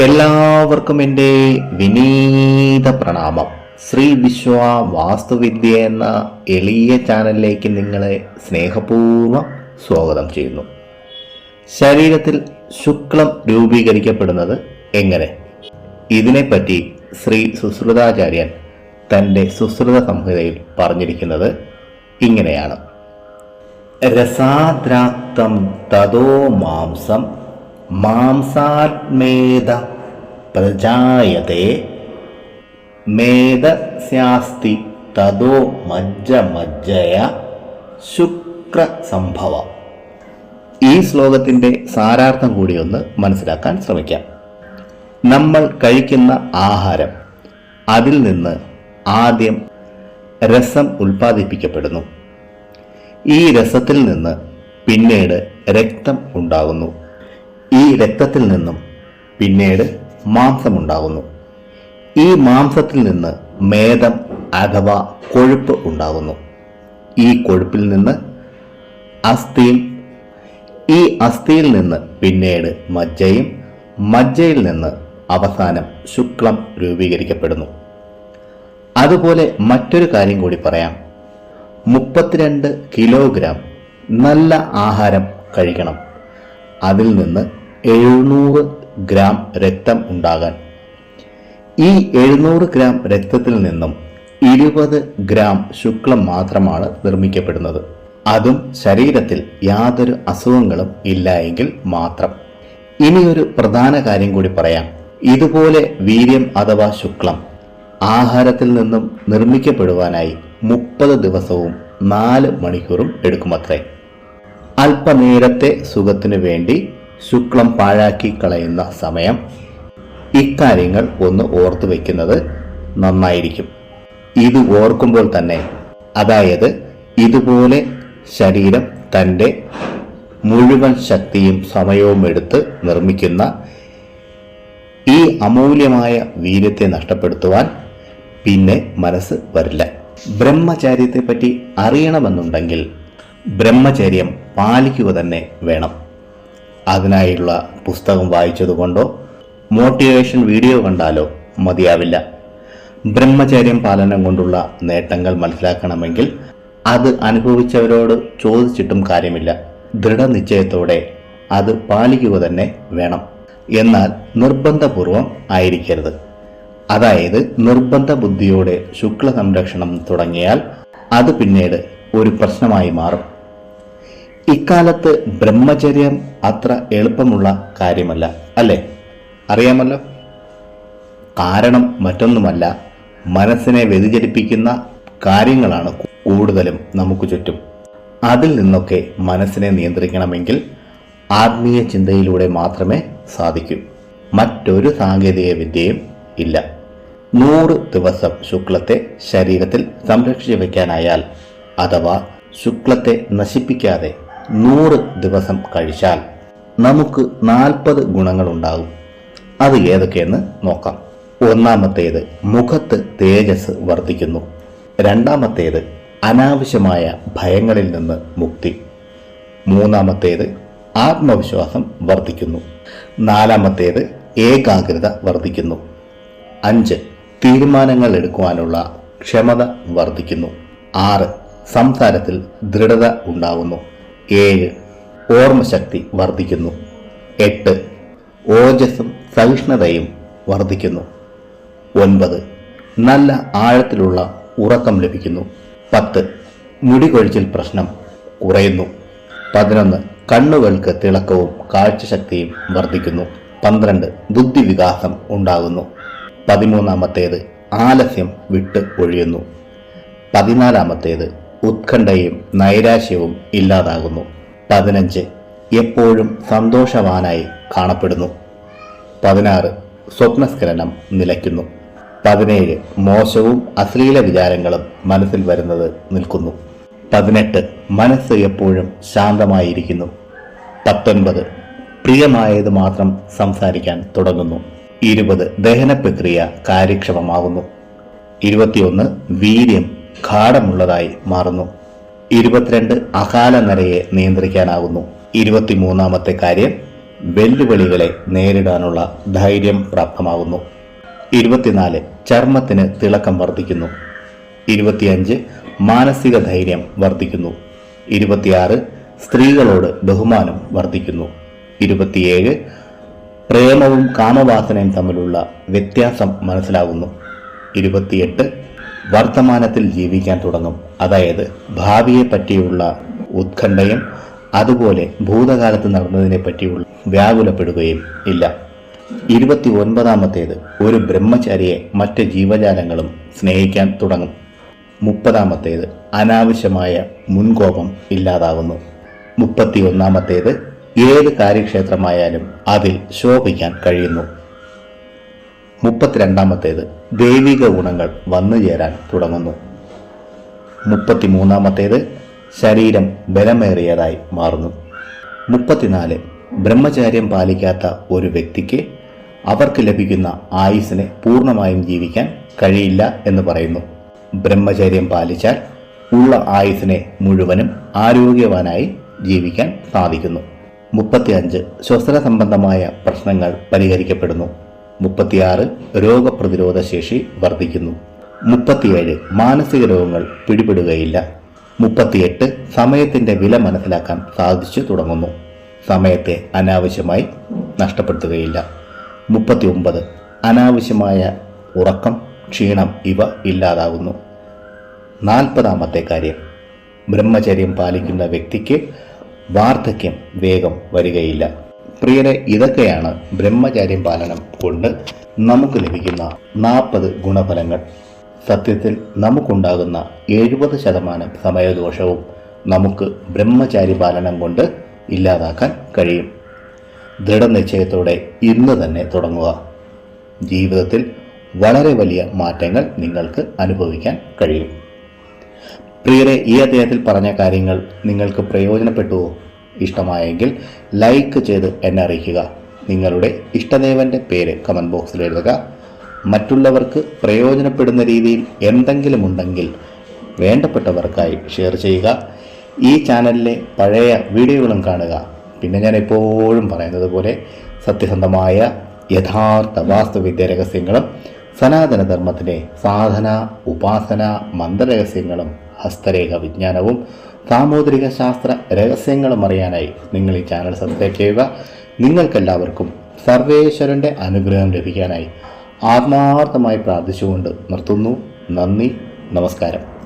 എല്ലാവർക്കും എന്റെ വിനീത പ്രണാമം. ശ്രീ വിശ്വ വാസ്തുവിദ്യ എന്ന എളിയ ചാനലിലേക്ക് നിങ്ങളെ സ്നേഹപൂർവം സ്വാഗതം ചെയ്യുന്നു. ശരീരത്തിൽ ശുക്ലം രൂപീകരിക്കപ്പെടുന്നത് എങ്ങനെ? ഇതിനെപ്പറ്റി ശ്രീ സുശ്രുതാചാര്യൻ തന്റെ സുശ്രുത സംഹിതയിൽ പറഞ്ഞിരിക്കുന്നത് ഇങ്ങനെയാണ്. രസാദ്രാക്തം തതോ മാംസം മാംസാത്മേത പ്രജായത്തെ മേധസ്യാസ്തി തതോ മജ്ജ മജ്ജയ ശുക്ര സംഭവ ഈ ശ്ലോകത്തിന്റെ സാരാർത്ഥം കൂടി ഒന്ന് മനസ്സിലാക്കാൻ ശ്രമിക്കാം. നമ്മൾ കഴിക്കുന്ന ആഹാരം അതിൽ നിന്ന് ആദ്യം രസം ഉൽപ്പാദിപ്പിക്കപ്പെടുന്നു. ഈ രസത്തിൽ നിന്ന് പിന്നീട് രക്തം ഉണ്ടാകുന്നു. ഈ രക്തത്തിൽ നിന്നും പിന്നീട് മാംസമുണ്ടാകുന്നു ഈ മാംസത്തിൽ നിന്ന് മേദം അഥവാ കൊഴുപ്പ് ഉണ്ടാകുന്നു ഈ കൊഴുപ്പിൽ നിന്ന് അസ്ഥിയും ഈ അസ്ഥിയിൽ നിന്ന് പിന്നീട് മജ്ജയും മജ്ജയിൽ നിന്ന് അവസാനം ശുക്ലം രൂപീകരിക്കപ്പെടുന്നു. അതുപോലെ മറ്റൊരു കാര്യം കൂടി പറയാം. മുപ്പത്തിരണ്ട് കിലോഗ്രാം നല്ല ആഹാരം കഴിക്കണം. അതിൽ നിന്ന് എഴുന്നൂറ് ഗ്രാം രക്തം ഉണ്ടാകാൻ. ഈ എഴുന്നൂറ് ഗ്രാം രക്തത്തിൽ നിന്നും ഇരുപത് ഗ്രാം ശുക്ലം മാത്രമാണ് നിർമ്മിക്കപ്പെടുന്നത്. അതും ശരീരത്തിൽ യാതൊരു അസുഖങ്ങളും ഇല്ല എങ്കിൽ മാത്രം. ഇനിയൊരു പ്രധാന കാര്യം കൂടി പറയാം. ഇതുപോലെ വീര്യം അഥവാ ശുക്ലം ആഹാരത്തിൽ നിന്നും നിർമ്മിക്കപ്പെടുവാനായി മുപ്പത് ദിവസവും നാല് മണിക്കൂറും എടുക്കുമത്രേ. അല്പനേരത്തെ സുഖത്തിനു വേണ്ടി ശുക്ലം പാഴാക്കി കളയുന്ന സമയം. ഇക്കാര്യങ്ങൾ ഒന്ന് ഓർത്തു വയ്ക്കുന്നത് നന്നായിരിക്കും. ഇത് ഓർക്കുമ്പോൾ തന്നെ അതായത് ഇതുപോലെ ശരീരം തന്റെ മുഴുവൻ ശക്തിയും സമയവും എടുത്ത് നിർമ്മിക്കുന്ന ഈ അമൂല്യമായ വീര്യത്തെ നഷ്ടപ്പെടുത്തുവാൻ പിന്നെ മനസ്സ് വരില്ല. ബ്രഹ്മചാര്യത്തെപ്പറ്റി അറിയണമെന്നുണ്ടെങ്കിൽ ബ്രഹ്മചര്യം പാലിക്കുക തന്നെ വേണം. അതിനായുള്ള പുസ്തകം വായിച്ചതുകൊണ്ടോ മോട്ടിവേഷൻ വീഡിയോ കണ്ടാലോ മതിയാവില്ല. ബ്രഹ്മചര്യം പാലനം കൊണ്ടുള്ള നേട്ടങ്ങൾ മനസ്സിലാക്കണമെങ്കിൽ അത് അനുഭവിച്ചവരോട് ചോദിച്ചിട്ടും കാര്യമില്ല. ദൃഢനിശ്ചയത്തോടെ അത് പാലിക്കുക തന്നെ വേണം. എന്നാൽ നിർബന്ധപൂർവം ആയിരിക്കരുത്. അതായത് നിർബന്ധ ബുദ്ധിയോടെ ശുക്ല സംരക്ഷണം തുടങ്ങിയാൽ അത് പിന്നീട് ഒരു പ്രശ്നമായി മാറും. ഇക്കാലത്ത് ബ്രഹ്മചര്യം അത്ര എളുപ്പമുള്ള കാര്യമല്ല അല്ലേ? അറിയാമല്ലോ? കാരണം മറ്റൊന്നുമല്ല മനസ്സിനെ വ്യതിചലിപ്പിക്കുന്ന കാര്യങ്ങളാണ് കൂടുതലും നമുക്ക് ചുറ്റും. അതിൽ നിന്നൊക്കെ മനസ്സിനെ നിയന്ത്രിക്കണമെങ്കിൽ ആത്മീയ ചിന്തയിലൂടെ മാത്രമേ സാധിക്കൂ. മറ്റൊരു സാങ്കേതിക വിദ്യയും ഇല്ല. നൂറ് ദിവസം ശുക്ലത്തെ ശരീരത്തിൽ സംരക്ഷിച്ചു വയ്ക്കാനായാൽ അഥവാ ശുക്ലത്തെ നശിപ്പിക്കാതെ നൂറ് ദിവസം കഴിച്ചാൽ നമുക്ക് നാൽപ്പത് ഗുണങ്ങളുണ്ടാകും. അത് ഏതൊക്കെയെന്ന് നോക്കാം. ഒന്നാമത്തേത് മുഖത്ത് തേജസ് വർദ്ധിക്കുന്നു. രണ്ടാമത്തേത് അനാവശ്യമായ ഭയങ്ങളിൽ നിന്ന് മുക്തി. മൂന്നാമത്തേത് ആത്മവിശ്വാസം വർദ്ധിക്കുന്നു. നാലാമത്തേത് ഏകാഗ്രത വർദ്ധിക്കുന്നു. അഞ്ച് തീരുമാനങ്ങൾ എടുക്കുവാനുള്ള ക്ഷമത വർദ്ധിക്കുന്നു. ആറ് സംസാരത്തിൽ ദൃഢത ഉണ്ടാവുന്നു ഏഴ്. ഓർമ്മശക്തി വർദ്ധിക്കുന്നു. എട്ട്. ഓജസ്സും സഹിഷ്ണുതയും വർദ്ധിക്കുന്നു. ഒൻപത്. നല്ല ആഴത്തിലുള്ള ഉറക്കം ലഭിക്കുന്നു. പത്ത്. മുടികൊഴിച്ചിൽ പ്രശ്നം കുറയുന്നു. പതിനൊന്ന്. കണ്ണുകൾക്ക് തിളക്കവും കാഴ്ചശക്തിയും വർദ്ധിക്കുന്നു. പന്ത്രണ്ട്. ബുദ്ധിവികാസം ഉണ്ടാകുന്നു. പതിമൂന്നാമത്തേത് ആലസ്യം വിട്ട് ഒഴിയുന്നു. പതിനാലാമത്തേത് ഉത്കണ്ഠയും നൈരാശ്യവും ഇല്ലാതാകുന്നു. പതിനഞ്ച്. എപ്പോഴും സന്തോഷവാനായി കാണപ്പെടുന്നു. പതിനാറ്. സ്വപ്നസ്ഖലനം നിലയ്ക്കുന്നു. പതിനേഴ്. മോശവും അശ്ലീല വിചാരങ്ങളും മനസ്സിൽ വരുന്നത് നിൽക്കുന്നു. പതിനെട്ട്. മനസ്സ് എപ്പോഴും ശാന്തമായിരിക്കുന്നു. പത്തൊൻപത്. പ്രിയമായത് മാത്രം സംസാരിക്കാൻ തുടങ്ങുന്നു. ഇരുപത്. ദഹന പ്രക്രിയ കാര്യക്ഷമമാകുന്നു. ഇരുപത്തിയൊന്ന്. വീര്യം ഗാഠമുള്ളതായി മാറുന്നു. ഇരുപത്തിരണ്ട് അകാല നരയെ നിയന്ത്രിക്കാനാകുന്നു. ഇരുപത്തിമൂന്നാമത്തെ കാര്യം വെല്ലുവിളികളെ നേരിടാനുള്ള ധൈര്യം പ്രാപ്തമാകുന്നു. ഇരുപത്തിനാല് ചർമ്മത്തിന് തിളക്കം വർദ്ധിക്കുന്നു. ഇരുപത്തിയഞ്ച് മാനസിക ധൈര്യം വർദ്ധിക്കുന്നു. ഇരുപത്തിയാറ് സ്ത്രീകളോട് ബഹുമാനം വർദ്ധിക്കുന്നു. ഇരുപത്തിയേഴ് പ്രേമവും കാമവാസനയും തമ്മിലുള്ള വ്യത്യാസം മനസ്സിലാകുന്നു. ഇരുപത്തിയെട്ട് വർത്തമാനത്തിൽ ജീവിക്കാൻ തുടങ്ങും. അതായത് ഭാവിയെ പറ്റിയുള്ള ഉത്കണ്ഠയും അതുപോലെ ഭൂതകാലത്ത് നടന്നതിനെ പറ്റിയുള്ള വ്യാകുലപ്പെടുകയും ഇല്ല. ഇരുപത്തി ഒൻപതാമത്തേത് ഒരു ബ്രഹ്മചാരിയെ മറ്റ് ജീവജാലങ്ങളും സ്നേഹിക്കാൻ തുടങ്ങും. മുപ്പതാമത്തേത് അനാവശ്യമായ മുൻകോപം ഇല്ലാതാകുന്നു മുപ്പത്തി ഒന്നാമത്തേത് ഏത് കാര്യക്ഷേത്രമായാലും അതിൽ ശോഭിക്കാൻ കഴിയുന്നു. മുപ്പത്തിരണ്ടാമത്തേത് ദൈവിക ഗുണങ്ങൾ വന്നു ചേരാൻ തുടങ്ങുന്നു. മുപ്പത്തിമൂന്നാമത്തേത് ശരീരം ബലമേറിയതായി മാറുന്നു. മുപ്പത്തിനാല് ബ്രഹ്മചാര്യം പാലിക്കാത്ത ഒരു വ്യക്തിക്ക് അവർക്ക് ലഭിക്കുന്ന ആയുസ്സിനെ പൂർണമായും ജീവിക്കാൻ കഴിയില്ല എന്ന് പറയുന്നു. ബ്രഹ്മചര്യം പാലിച്ചാൽ ഉള്ള ആയുസ്സിനെ മുഴുവനും ആരോഗ്യവാനായി ജീവിക്കാൻ സാധിക്കുന്നു. മുപ്പത്തിയഞ്ച് ശ്വസന സംബന്ധമായ പ്രശ്നങ്ങൾ പരിഹരിക്കപ്പെടുന്നു. മുപ്പത്തിയാറ് രോഗപ്രതിരോധ ശേഷി വർദ്ധിക്കുന്നു. മുപ്പത്തിയേഴ് മാനസിക രോഗങ്ങൾ പിടിപെടുകയില്ല. മുപ്പത്തിയെട്ട് സമയത്തിന്റെ വില മനസ്സിലാക്കാൻ സാധിച്ചു തുടങ്ങുന്നു. സമയത്തെ അനാവശ്യമായി നഷ്ടപ്പെടുത്തുകയില്ല. മുപ്പത്തി ഒമ്പത് അനാവശ്യമായ ഉറക്കം ക്ഷീണം ഇവ ഇല്ലാതാകുന്നു. നാൽപ്പതാമത്തെ കാര്യം ബ്രഹ്മചര്യം പാലിക്കുന്ന വ്യക്തിക്ക് വാർദ്ധക്യം വേഗം വരികയില്ല. പ്രിയരെ ഇതൊക്കെയാണ് ബ്രഹ്മചാര്യം പാലനം കൊണ്ട് നമുക്ക് ലഭിക്കുന്ന നാൽപ്പത് ഗുണഫലങ്ങൾ. സത്യത്തിൽ നമുക്കുണ്ടാകുന്ന എഴുപത് ശതമാനം സമയദോഷവും നമുക്ക് ബ്രഹ്മചാരി പാലനം കൊണ്ട് ഇല്ലാതാക്കാൻ കഴിയും. ദൃഢനിശ്ചയത്തോടെ ഇന്ന് തന്നെ തുടങ്ങുക. ജീവിതത്തിൽ വളരെ വലിയ മാറ്റങ്ങൾ നിങ്ങൾക്ക് അനുഭവിക്കാൻ കഴിയും. പ്രിയരെ ഈ അദ്ദേഹത്തിൽ പറഞ്ഞ കാര്യങ്ങൾ നിങ്ങൾക്ക് പ്രയോജനപ്പെട്ടുവോ? ഇഷ്ടമായെങ്കിൽ ലൈക്ക് ചെയ്ത് എന്നെ അറിയിക്കുക. നിങ്ങളുടെ ഇഷ്ടദേവന്റെ പേര് കമന്റ് ബോക്സിൽ എഴുതുക. മറ്റുള്ളവർക്ക് പ്രയോജനപ്പെടുന്ന രീതിയിൽ എന്തെങ്കിലും ഉണ്ടെങ്കിൽ വേണ്ടപ്പെട്ടവർക്കായി ഷെയർ ചെയ്യുക. ഈ ചാനലിലെ പഴയ വീഡിയോകളും കാണുക. പിന്നെ ഞാൻ എപ്പോഴും പറയുന്നത് പോലെ സത്യസന്ധമായ യഥാർത്ഥ വാസ്തുവിദ്യ രഹസ്യങ്ങളും സനാതന ധർമ്മത്തിലെ സാധന ഉപാസന മന്ത്രരഹസ്യങ്ങളും ഹസ്തരേഖ വിജ്ഞാനവും സാമൂതിരിക ശാസ്ത്ര രഹസ്യങ്ങളും അറിയാനായി നിങ്ങൾ ഈ ചാനൽ സബ്സ്ക്രൈബ് ചെയ്യുക. നിങ്ങൾക്കെല്ലാവർക്കും സർവേശ്വരന്റെ അനുഗ്രഹം ലഭിക്കാനായി ആത്മാർത്ഥമായി പ്രാർത്ഥിച്ചുകൊണ്ട് നിർത്തുന്നു. നന്ദി നമസ്കാരം.